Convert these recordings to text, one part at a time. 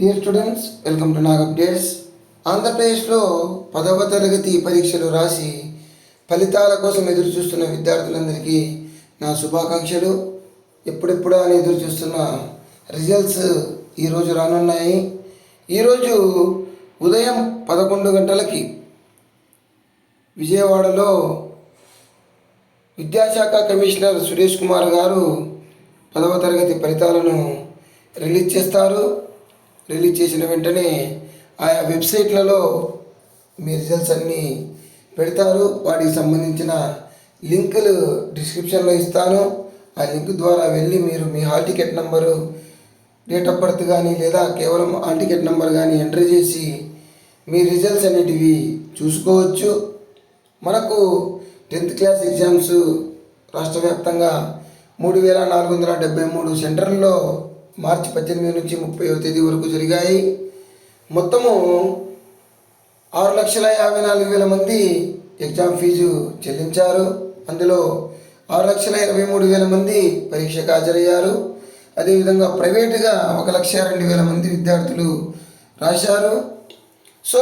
Dear students welcome to Nag updates ఆంధ్రప్రదేశ్లో పదవ తరగతి పరీక్షలు రాసి ఫలితాల కోసం ఎదురు చూస్తున్న విద్యార్థులందరికీ నా శుభాకాంక్షలు. ఎప్పుడెప్పుడా అని ఎదురు చూస్తున్న రిజల్ట్స్ ఈరోజు రానున్నాయి. ఈరోజు ఉదయం పదకొండు గంటలకి విజయవాడలో విద్యాశాఖ కమిషనర్ సురేష్ కుమార్ గారు పదవ తరగతి ఫలితాలను రిలీజ్ చేస్తారు. రిలీజ్ చేసిన వెంటనే ఆయా వెబ్సైట్లలో మీ రిజల్ట్స్ అన్నీ పెడతారు. వాటికి సంబంధించిన లింకులు డిస్క్రిప్షన్లో ఇస్తాను. ఆ లింక్ ద్వారా వెళ్ళి మీరు మీ hall ticket number date of birth కానీ లేదా కేవలం హాల్ టికెట్ నెంబర్ కానీ ఎంటర్ చేసి మీ రిజల్ట్స్ అనేటివి చూసుకోవచ్చు. మనకు టెన్త్ క్లాస్ ఎగ్జామ్స్ రాష్ట్ర వ్యాప్తంగా మూడు వేల నాలుగు వందల డెబ్బై మూడు సెంటర్లో మార్చి పద్దెనిమిది నుంచి ముప్పై తేదీ వరకు జరిగాయి. మొత్తము ఆరు లక్షల యాభై నాలుగు వేల మంది ఎగ్జామ్ ఫీజు చెల్లించారు. అందులో ఆరు లక్షల ఇరవై మూడు వేల మంది పరీక్షకు హాజరయ్యారు. అదేవిధంగా ప్రైవేటుగా ఒక లక్ష రెండు వేల మంది విద్యార్థులు రాశారు. సో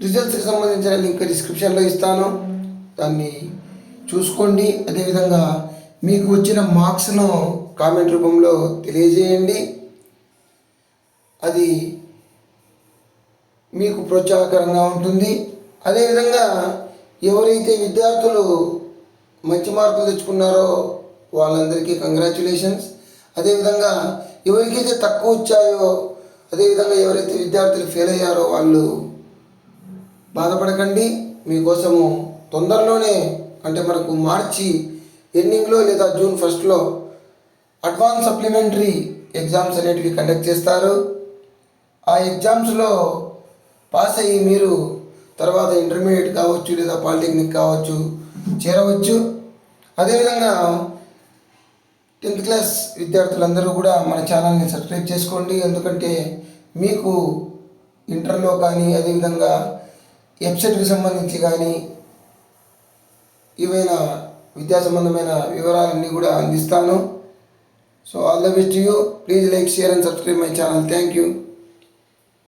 రిజల్ట్స్కి సంబంధించిన లింక్ డిస్క్రిప్షన్లో ఇస్తాను. దాన్ని చూసుకోండి. అదేవిధంగా మీకు వచ్చిన మార్క్స్ను కామెంట్ రూపంలో తెలియజేయండి. అది మీకు ప్రోత్సాహకరంగా ఉంటుంది. అదేవిధంగా ఎవరైతే విద్యార్థులు మంచి మార్కులు తెచ్చుకున్నారో వాళ్ళందరికీ కంగ్రాచులేషన్స్ అదేవిధంగా ఎవరికైతే తక్కువ వచ్చాయో అదేవిధంగా ఎవరైతే విద్యార్థులు ఫెయిల్ అయ్యారో వాళ్ళు బాధపడకండి. మీకోసము తొందరలోనే అంటే మనకు మార్చి ఎండింగ్లో లేదా జూన్ ఫస్ట్లో అడ్వాన్స్ సప్లిమెంటరీ ఎగ్జామ్స్ అనేటివి కండక్ట్ చేస్తారు. ఆ ఎగ్జామ్స్లో పాస్ అయ్యి మీరు తర్వాత ఇంటర్మీడియట్ కావచ్చు లేదా పాలిటెక్నిక్ కావచ్చు చేరవచ్చు. అదేవిధంగా టెన్త్ క్లాస్ విద్యార్థులందరూ కూడా మన ఛానల్ని సబ్స్క్రైబ్ చేసుకోండి. ఎందుకంటే మీకు ఇంటర్లో కానీ అదేవిధంగా వెబ్సైట్కి సంబంధించి కానీ ఏవైనా విద్యా సంబంధమైన వివరాలన్నీ కూడా అందిస్తాను. So all the best to you. Please like, share and subscribe my channel. Thank you.